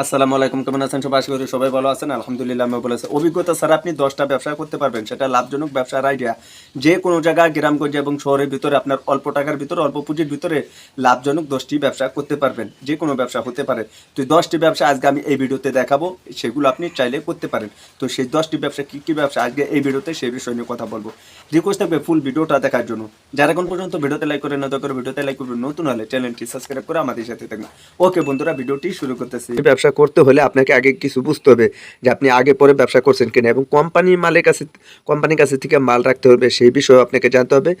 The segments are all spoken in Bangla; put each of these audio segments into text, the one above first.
আসসালামু আলাইকুম, কেমন আছেন? সবাই আশা করি সবাই ভালো আছেন। আলহামদুলিল্লাহ, আমি বলেছি অভিজ্ঞতা ছাড়া আপনি দশটা ব্যবসা করতে পারবেন, সেটা লাভজনক ব্যবসার আইডিয়া যে কোনো জায়গায়, গ্রামগঞ্জ এবং শহরের ভিতরে আপনার অল্প টাকার ভিতরে, অল্প পুঁজির ভিতরে লাভজনক দশটি ব্যবসা করতে পারবেন। যে কোনো ব্যবসা হতে পারে। তো দশটি ব্যবসা আজকে আমি এই ভিডিওতে দেখাবো, সেগুলো আপনি চাইলে করতে পারেন। তো সেই দশটি ব্যবসা, কী কী ব্যবসা আজকে এই ভিডিওতে, সেই বিষয় নিয়ে কথা বলব। রিকোয়েস্ট থাকবে ফুল ভিডিওটা দেখার জন্য। যারা এখন পর্যন্ত ভিডিওতে লাইক করে না করে ভিডিওতে লাইক করবেন। নতুন হলে চ্যানেলটি সাবস্ক্রাইব করে আমাদের সাথে থাকবেন। ওকে বন্ধুরা, ভিডিওটি শুরু করতেছি। করতে হলে আপনাকে আগে কিছু বুঝতে হবে যে আপনি আগে পরে ব্যবসা করছেন কিনা এবং কোম্পানির মালের কাছে, কোম্পানির কাছে থেকে মাল রাখতে হবে, সেই বিষয়ে আপনাকে জানতে হবে।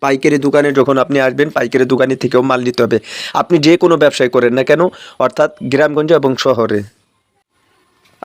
পাইকারি দোকানে যখন আপনি আসবেন, পাইকারি দোকানে থেকেও মাল নিতে হবে। আপনি যে কোনো ব্যবসায় করেন না কেন, অর্থাৎ গ্রামগঞ্জ এবং শহরে।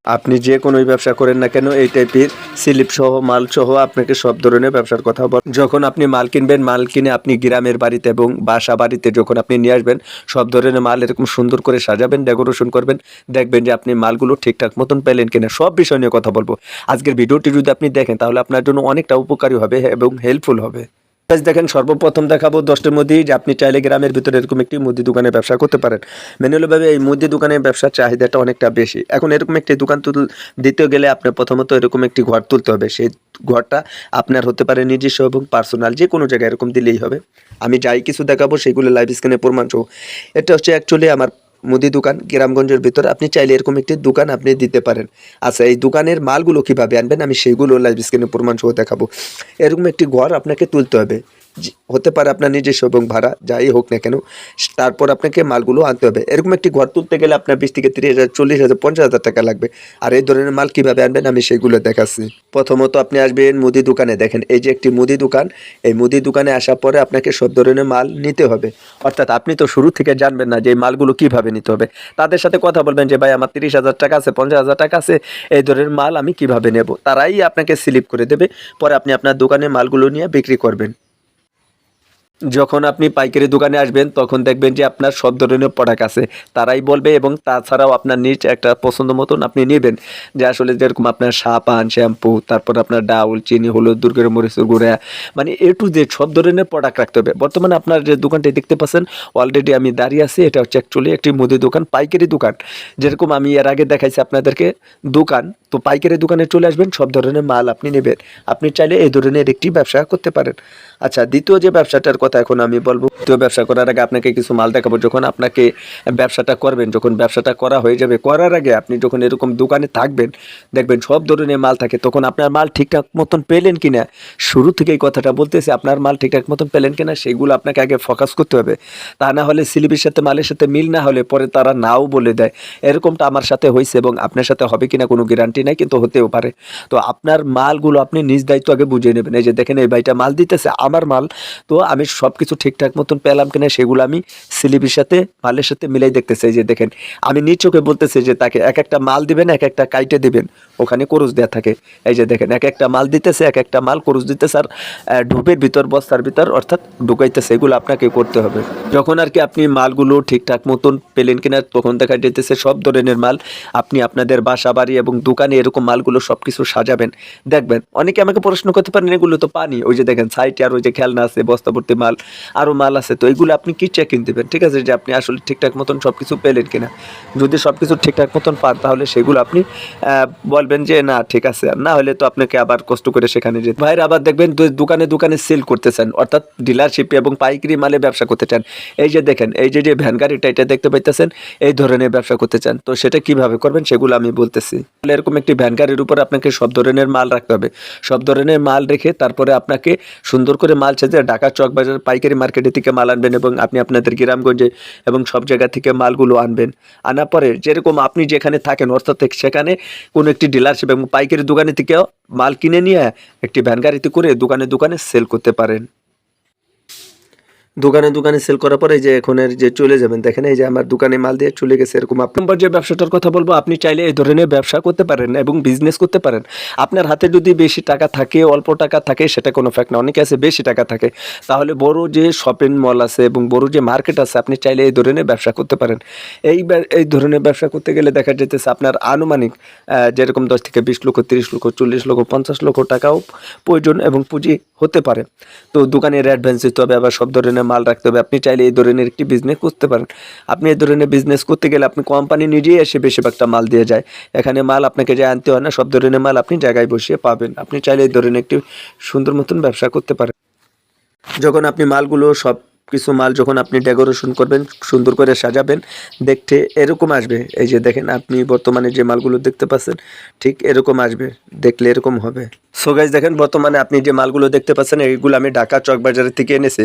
আপনি যে কোনো ব্যবসা করেন না কেন, এই টাইপের স্লিপ সহ, মাল সহ আপনাকে সব ধরনের ব্যবসার কথা বল। যখন আপনি মাল কিনবেন, মাল কিনে আপনি গ্রামের বাড়িতে এবং বাসা বাড়িতে যখন আপনি নিয়ে আসবেন, সব ধরনের মাল এরকম সুন্দর করে সাজাবেন ডেকোরেশন করবেন, দেখবেন যে আপনি মালগুলো ঠিকঠাক মতন পেলেন কিনা, সব বিষয় নিয়ে কথা বলব। আজকের ভিডিওটি যদি আপনি দেখেন, তাহলে আপনার জন্য অনেকটা উপকারী হবে এবং হেল্পফুল হবে। দেখেন, সর্বপ্রথম দেখাবো দশটার মধ্যেই যে আপনি চাইলে গ্রামের ভিতরে এরকম একটি মুদি দোকানে ব্যবসা করতে পারেন। ম্যানুয়ালভাবে এই মুদি দোকানের ব্যবসার চাহিদাটা অনেকটা বেশি। এখন এরকম একটি দোকান তুল দিতে গেলে আপনার প্রথমত এরকম একটি ঘর তুলতে হবে। সেই ঘরটা আপনার হতে পারে নিজস্ব এবং পার্সোনাল যে কোনো জায়গায় এরকম দিলেই হবে। আমি যাই কিছু দেখাবো, সেগুলো লাইভ স্ক্রিনে প্রমাণ এটা হচ্ছে অ্যাকচুয়ালি আমার মুদি দোকান গ্রামগঞ্জের ভিতর, আপনি চাইলে এরকম একটি দোকান আপনি দিতে পারেন। আচ্ছা এই দোকানের মালগুলো কীভাবে আনবেন? আমি সেইগুলো লাইভ স্ক্রিনে প্রমাণ সহ দেখাবো। এরকম একটি ঘর আপনাকে তুলতে হবে। হতে পারে আপনার নিজস্ব এবং ভাড়া, যাই হোক না কেন, তারপর আপনাকে মালগুলো আনতে হবে। এরকম একটি ঘর তুলতে গেলে আপনার বিশ থেকে তিরিশ হাজার, চল্লিশ হাজার, পঞ্চাশ হাজার টাকা লাগবে। আর এই ধরনের মাল কীভাবে আনবেন আমি সেগুলো দেখাচ্ছি। প্রথমত আপনি আসবেন মুদি দোকানে, দেখেন এই যে একটি মুদি দোকান, এই মুদি দোকানে আসার পরে আপনাকে সব ধরনের মাল নিতে হবে। অর্থাৎ আপনি তো শুরু থেকে জানবেন না যে এই মালগুলো কীভাবে নিতে হবে। তাদের সাথে কথা বলবেন যে, ভাই, আমার তিরিশ হাজার টাকা আছে, পঞ্চাশ হাজার টাকা আছে, এই ধরনের মাল আমি কীভাবে নেব? তারাই আপনাকে স্লিপ করে দেবে। পরে আপনি আপনার দোকানে মালগুলো নিয়ে বিক্রি করবেন। যখন আপনি পাইকারি দোকানে আসবেন, তখন দেখবেন যে আপনার সব ধরনের প্রোডাক্ট আছে। তারাই বলবে এবং তাছাড়াও আপনার নিজ একটা পছন্দ মতন আপনি নেবেন। যে আসলে যেরকম আপনার সাবান, শ্যাম্পু, তারপর আপনার ডাউল, চিনি, হলুদ, দুর্গের মরিচুর গুঁড়া মানে এ টু জেড সব ধরনের প্রোডাক্ট রাখতে হবে। বর্তমানে আপনার যে দোকানটি দেখতে পাচ্ছেন অলরেডি আমি দাঁড়িয়ে আছি। এটা হচ্ছে অ্যাকচুয়ালি একটি মুদি দোকান, পাইকারি দোকান। যেরকম আমি এর আগে দেখাইছি আপনাদেরকে, দোকান। তো পাইকারি দোকানে চলে আসবেন, সব ধরনের মাল আপনি নেবেন। আপনি চাইলে এই ধরনের একটি ব্যবসা করতে পারেন। আচ্ছা দ্বিতীয় যে ব্যবসাটার কথা এখন আমি বলব। দ্বিতীয় ব্যবসা করার আগে আপনাকে কিছু মাল দেখাবো। যখন আপনাকে ব্যবসাটা করবেন, যখন ব্যবসাটা করা হয়ে যাবে, করার আগে আপনি যখন এরকম দোকানে থাকবেন, দেখবেন সব ধরনের মাল থাকে। তখন আপনার মাল ঠিকঠাক মতন পেলেন কিনা, শুরু থেকে এই কথাটা বলতেছে, আপনার মাল ঠিকঠাক মতন পেলেন কিনা, সেগুলো আপনাকে আগে ফোকাস করতে হবে। তা না হলে সিলিপির সাথে, মালের সাথে মিল না হলে পরে তারা নাও বলে দেয়। এরকমটা আমার সাথে হয়েছে এবং আপনার সাথে হবে কিনা কোনো গ্যারান্টি নাই, কিন্তু হতেও পারে। তো আপনার মালগুলো আপনি নিজ দায়িত্ব আগে বুঝে নেবেন। এই যে দেখেন, এই ভাইটা মাল দিতেছে, আমার মাল। তো আমি সব কিছু ঠিকঠাক মতন পেলাম কিনা সেগুলো আমি স্লিপের সাথে মালের সাথে মিলাই দেখতেছি। যে দেখেন, আমি নিজ চোখে বলতেছি যে তাকে এক একটা মাল দিবেন, এক একটা কাইটে দিবেন, ওখানে করুজ দেওয়া থাকে। এই যে দেখেন, এক একটা মাল দিতেছে, এক একটা মাল করুজ দিতেছে আর ঢুপের ভিতর, বস্তার ভিতর অর্থাৎ ঢুকাইতেছে, এগুলো আপনাকে করতে হবে। যখন আর কি আপনি মালগুলো ঠিকঠাক মতন পেলেন কিনা, তখন দেখা যেতেছে সব ধরনের মাল আপনি আপনাদের বাসা, বাড়ি এবং দোকানে এরকম মালগুলো সব কিছু সাজাবেন। দেখবেন, অনেকে আমাকে প্রশ্ন করতে পারেন, এগুলো তো পানি? ওই যে দেখেন, সাইটে আর ওই যে খেলনা আছে, বস্তাভর্তি মাল আরও মাল আছে, তো এগুলো আপনি কি চেকিং দেবেন? ঠিক আছে, যে আপনি আসলে ঠিকঠাক মতন সব কিছু পেলেন কিনা। যদি সব কিছু ঠিকঠাক মতন পান, তাহলে সেগুলো আপনি বলবেন যে, না, ঠিক আছে। না হলে তো আপনাকে আবার কষ্ট করে সেখানে যেতে। ভাইরা আবার দেখবেন দোকানে দোকানে সেল করতে চান অর্থাৎ ডিলারশিপে এবং পাইকারি মালে ব্যবসা করতে চান। এই যে দেখেন, এই যে যে ভ্যান গাড়িটা, এটা দেখতে পাইতেছেন, এই ধরনের ব্যবসা করতে চান। তো সেটা কীভাবে করবেন সেগুলো আমি বলতেছি। তাহলে এরকম একটি ভ্যান গাড়ির উপর আপনাকে সব ধরনের মাল রাখতে হবে। সব ধরনের মাল রেখে তারপরে আপনাকে সুন্দর করে মাল ছেঁচে ঢাকা চক বাজার পাইকারি মার্কেটে থেকে মাল আনবেন এবং আপনি আপনাদের গ্রামগঞ্জে এবং সব জায়গা থেকে মালগুলো আনবেন। আনার পরে যেরকম আপনি যেখানে থাকেন, অর্থাৎ সেখানে কোনো একটি ডিলারশিপ এবং পাইকারি দোকানে থেকেও মাল কিনে নিয়ে একটি ভ্যান গাড়িতে করে দোকানে দোকানে সেল করতে পারেন। দোকানে দোকানে সেল করার পরে যে এখনের যে চলে যাবেন, দেখেন এই যে আমার দোকানে মাল দিয়ে চলে গেছে, এরকম আপনি নম্বর যে ব্যবসাটার কথা বলব, আপনি চাইলে এই ধরনের ব্যবসা করতে পারেন এবং বিজনেস করতে পারেন। আপনার হাতে যদি বেশি টাকা থাকে, অল্প টাকা থাকে, সেটা কোনো ফ্যাক্ট না। অনেকে আছে বেশি টাকা থাকে। তাহলে বড় যে শপিং মল আছে এবং বড় যে মার্কেট আছে, আপনি চাইলে এই ধরনের ব্যবসা করতে পারেন। এই এই ধরনের ব্যবসা করতে গেলে দেখা যেতেছে আপনার আনুমানিক যেরকম দশ থেকে বিশ লক্ষ, তিরিশ লক্ষ, চল্লিশ লক্ষ, পঞ্চাশ লক্ষ টাকাও প্রয়োজন এবং পুঁজি হতে পারে। তো দোকানের অ্যাডভান্স দিতে হবে, আবার সব ধরনের ধরনের মাল রাখতে হবে। আপনি চাইলে এই ধরনের একটি বিজনেস করতে পারেন। আপনি এই ধরনের বিজনেস করতে গেলে আপনি কোম্পানি নিজেই এসে বেশিরভাগটা মাল দিয়ে যায়। এখানে মাল আপনাকে যে আনতে হয় না, সব ধরনের মাল আপনি জায়গায় বসিয়ে পাবেন। আপনি চাইলে এই ধরনের একটি সুন্দর মতন ব্যবসা করতে পারেন। যখন আপনি মালগুলো সব কিছু মাল যখন আপনি ডেকোরেশন করবেন, সুন্দর করে সাজাবেন, দেখতে এরকম আসবে। এই যে দেখেন, আপনি বর্তমানে যে মালগুলো দেখতে পাচ্ছেন, ঠিক এরকম আসবে, দেখলে এরকম হবে। সো গাইজ দেখেন, বর্তমানে আপনি যে মালগুলো দেখতে পাচ্ছেন এইগুলো আমি ঢাকা চক বাজারের থেকে এনেছি।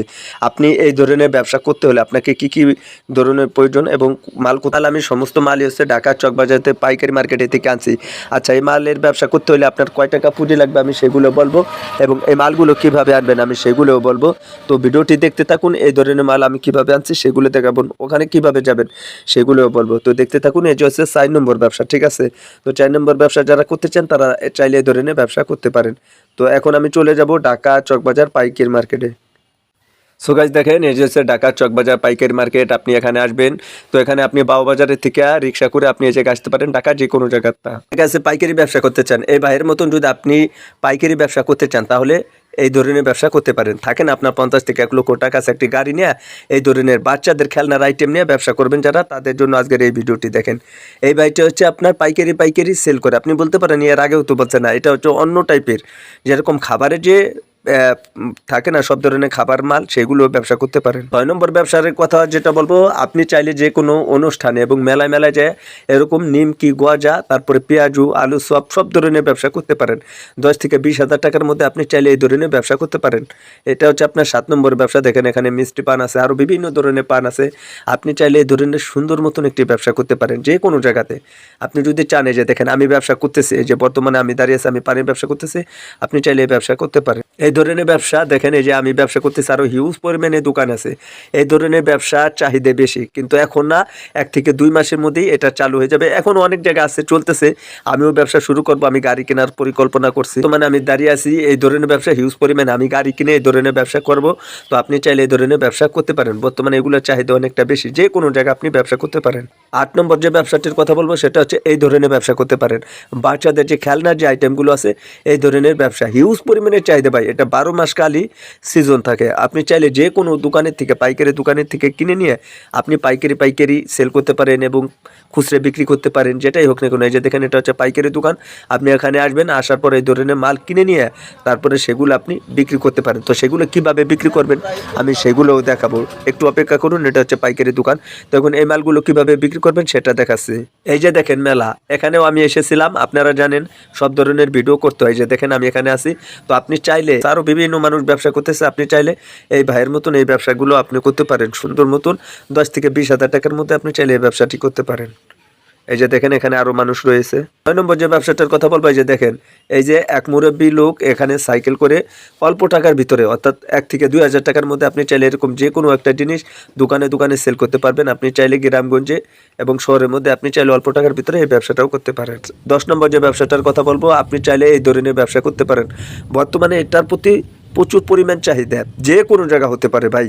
আপনি এই ধরনের ব্যবসা করতে হলে আপনাকে কি কি ধরনের প্রয়োজন এবং মাল কোথায় আমি সমস্ত মালই হচ্ছে ঢাকা চক বাজারতে পাইকারি মার্কেটে থেকে আনছি। আচ্ছা এই মালের ব্যবসা করতে হলে আপনার কয় টাকা পুঁজি লাগবে আমি সেগুলো বলব এবং এই মালগুলো কীভাবে আনবেন আমি সেগুলোও বলব। তো ভিডিওটি দেখতে থাকুন এই ধরনের মাল আমি কীভাবে আনছি সেগুলো দেখাবো। ওখানে কীভাবে যাবেন সেগুলোও বলব। তো দেখতে থাকুন, এই যে হচ্ছে চার নম্বর ব্যবসা, ঠিক আছে? তো চার নম্বর ব্যবসা যারা করতে চান, তারা চাইলে এই ধরনের ব্যবসা করতে পারেন। তো এখন আমি চলে যাব ঢাকা চকবাজার পাইকারি মার্কেটে। সো গাইজ দেখেন, এই যে হচ্ছে ঢাকা চকবাজার পাইকারি মার্কেট, আপনি এখানে আসবেন। তো এখানে আপনি বাজারের থেকে রিক্সা করে আপনি এই জায়গায় আসতে পারেন ঢাকা যে কোনো জায়গাটা ঠিক আছে, পাইকারি ব্যবসা করতে চান। এই ভাইয়ের মতন যদি আপনি পাইকারি ব্যবসা করতে চান, তাহলে এই ধরনের ব্যবসা করতে পারেন। থাকেন আপনার পঞ্চাশ থেকে এক লক্ষ টাকা একটি গাড়ি নিয়ে, এই ধরনের বাচ্চাদের খেলনার আইটেম নিয়ে ব্যবসা করবেন যারা, তাদের জন্য আজকের এই ভিডিওটি দেখেন। এই ভাইটা হচ্ছে আপনার পাইকারি পাইকারি সেল করে। আপনি বলতে পারেন, এর আগেও তো বলছে না, এটা হচ্ছে অন্য টাইপের যেরকম খাবারের যে থাকে না সব ধরনের খাবার মাল, সেগুলো ব্যবসা করতে পারেন। ছয় নম্বর ব্যবসার কথা যেটা বলব, আপনি চাইলে যে কোনো অনুষ্ঠানে এবং মেলায় মেলায় যায় এরকম নিমকি গোয়াজা তারপরে পেঁয়াজু, আলু, সব সব ধরনের ব্যবসা করতে পারেন। দশ থেকে বিশ হাজার টাকার মধ্যে আপনি চাইলে এই ধরনের ব্যবসা করতে পারেন। এটা হচ্ছে আপনার সাত নম্বর ব্যবসা। দেখেন এখানে মিষ্টি পান আছে, আরও বিভিন্ন ধরনের পান আছে। আপনি চাইলে এই ধরনের সুন্দর মতন একটি ব্যবসা করতে পারেন, যে কোনো জায়গাতে। আপনি যদি চান যে, দেখেন আমি ব্যবসা করতেছি যে বর্তমানে আমি দাঁড়িয়ে আছি, আমি পানির ব্যবসা করতেছি, আপনি চাইলে এই ব্যবসা করতে পারেন। এই ধরনের ব্যবসা, দেখেন এই যে আমি ব্যবসা করতেছি আরও হিউজ পরিমাণে দোকান আছে। এই ধরনের ব্যবসা চাহিদা বেশি, কিন্তু এখন না, এক থেকে দুই মাসের মধ্যেই এটা চালু হয়ে যাবে। এখন অনেক জায়গা আছে, চলতেছে। আমিও ব্যবসা শুরু করব, আমি গাড়ি কেনার পরিকল্পনা করছি। তো মানে আমি দাঁড়িয়ে আছি, এই ধরনের ব্যবসা হিউজ পরিমাণে আমি গাড়ি কিনে এই ধরনের ব্যবসা করব। তো আপনি চাইলে এই ধরনের ব্যবসা করতে পারেন। বর্তমানে এগুলোর চাহিদা অনেকটা বেশি, যে কোনো জায়গায় আপনি ব্যবসা করতে পারেন। আট নম্বর যে ব্যবসাটির কথা বলব, সেটা হচ্ছে এই ধরনের ব্যবসা করতে পারেন। বাচ্চাদের যে খেলনার যে আইটেমগুলো আছে, এই ধরনের ব্যবসা হিউজ পরিমাণে চাহিদা পাই এটা বারো মাস কালই সিজন থাকে। আপনি চাইলে যে কোনো দোকানের থেকে, পাইকারি দোকানের থেকে কিনে নিয়ে আপনি পাইকারি পাইকারি সেল করতে পারেন এবং খুচরা বিক্রি করতে পারেন, যেটাই হোক না কেন। এই যে দেখেন, এটা হচ্ছে পাইকারি দোকান। আপনি এখানে আসবেন, আসার পরে এই ধরনের মাল কিনে নিয়ে তারপরে সেগুলো আপনি বিক্রি করতে পারেন। তো সেগুলো কীভাবে বিক্রি করবেন, আমি সেগুলোও দেখাবো। একটু অপেক্ষা করুন, এটা হচ্ছে পাইকারি দোকান। তখন এই মালগুলো কীভাবে বিক্রি করবেন, সেটা দেখাচ্ছি। এই যে দেখেন, মেলা। এখানেও আমি এসেছিলাম, আপনারা জানেন, সব ধরনের ভিডিও করতে হয়। যে দেখেন, আমি এখানে আছি। তো আপনি চাইলে আরও বিভিন্ন মানুষ ব্যবসা করতেছে। আপনি চাইলে এই ভাইয়ের মতন এই ব্যবসাগুলো আপনি করতে পারেন। সুন্দর মতন দশ থেকে বিশ হাজার টাকার মধ্যে আপনি চাইলে এই ব্যবসাটি করতে পারেন। এই যে দেখেন, এখানে আরও মানুষ রয়েছে। নয় নম্বর যে ব্যবসাটার কথা বলব, এই যে দেখেন, এই যে এক মুরব্বী লোক এখানে সাইকেল করে অল্প টাকার ভিতরে, অর্থাৎ এক থেকে দুই হাজার টাকার মধ্যে আপনি চাইলে এরকম যে কোনো একটা জিনিস দোকানে দোকানে সেল করতে পারবেন। আপনি চাইলে গ্রামগঞ্জে এবং শহরের মধ্যে আপনি চাইলে অল্প টাকার ভিতরে এই ব্যবসাটাও করতে পারেন। দশ নম্বর যে ব্যবসাটার কথা বলব, আপনি চাইলে এই ধরনের ব্যবসা করতে পারেন। বর্তমানে এটার প্রতি প্রচুর পরিমাণ চাহিদা। যে কোনো জায়গা হতে পারে ভাই।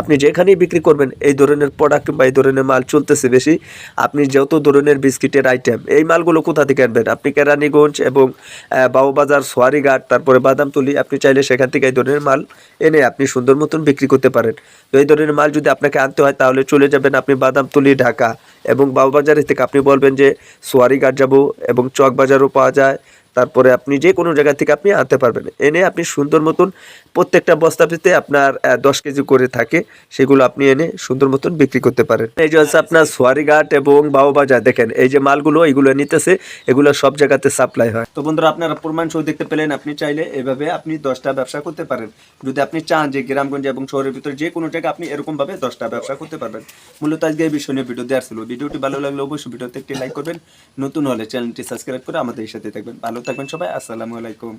আপনি যেখানেই বিক্রি করবেন এই ধরনের প্রোডাক্ট বা এই ধরনের মাল চলতেছে বেশি। আপনি যত ধরনের বিস্কিটের আইটেম এই মালগুলো কোথা থেকে আনবেন? আপনি কেরানীগঞ্জ এবং আহ, বাবুবাজার সোয়ারিঘাট তারপরে বাদামতুলি আপনি চাইলে সেখান থেকে এই ধরনের মাল এনে আপনি সুন্দর মতন বিক্রি করতে পারেন। তো এই ধরনের মাল যদি আপনাকে আনতে হয় তাহলে চলে যাবেন আপনি বাদামতুলি ঢাকা এবং বাবুবাজারের থেকে। আপনি বলবেন যে সোয়ারিঘাট যাব এবং চকবাজারও পাওয়া যায় তারপরে আপনি যে কোনো জায়গা থেকে আপনি আনতে পারবেন। এনে আপনি সুন্দর মতন প্রত্যেকটা বস্তাতে আপনার দশ কেজি করে থাকে, সেগুলো আপনি এনে সুন্দর মতন বিক্রি করতে পারেন। এই যে হচ্ছে আপনার সোয়ারিঘাট এবং বাবুবাজার দেখেন, এই যে মালগুলো এগুলো নিতেছে, এগুলো সব জায়গাতে সাপ্লাই হয়। তো বন্ধুরা, আপনারা প্রমাণ সহ দেখতে পেলেন, আপনি চাইলে এভাবে আপনি দশটা ব্যবসা করতে পারেন। যদি আপনি চান যে গ্রামগঞ্জে এবং শহরের ভিতরে যে কোনো জায়গায় আপনি এরকম ভাবে দশটা ব্যবসা করতে পারবেন। মূলত আজকে এই বিষয় নিয়ে ভিডিও দেওয়ার ছিল। ভিডিওটি ভালো লাগলে অবশ্যই ভিডিওতে একটি লাইক করবেন। নতুন হলে চ্যানেলটি সাবস্ক্রাইব করে আমাদের সাথে থাকবেন। ভালো থাকবেন সবাই আসসালামু আলাইকুম।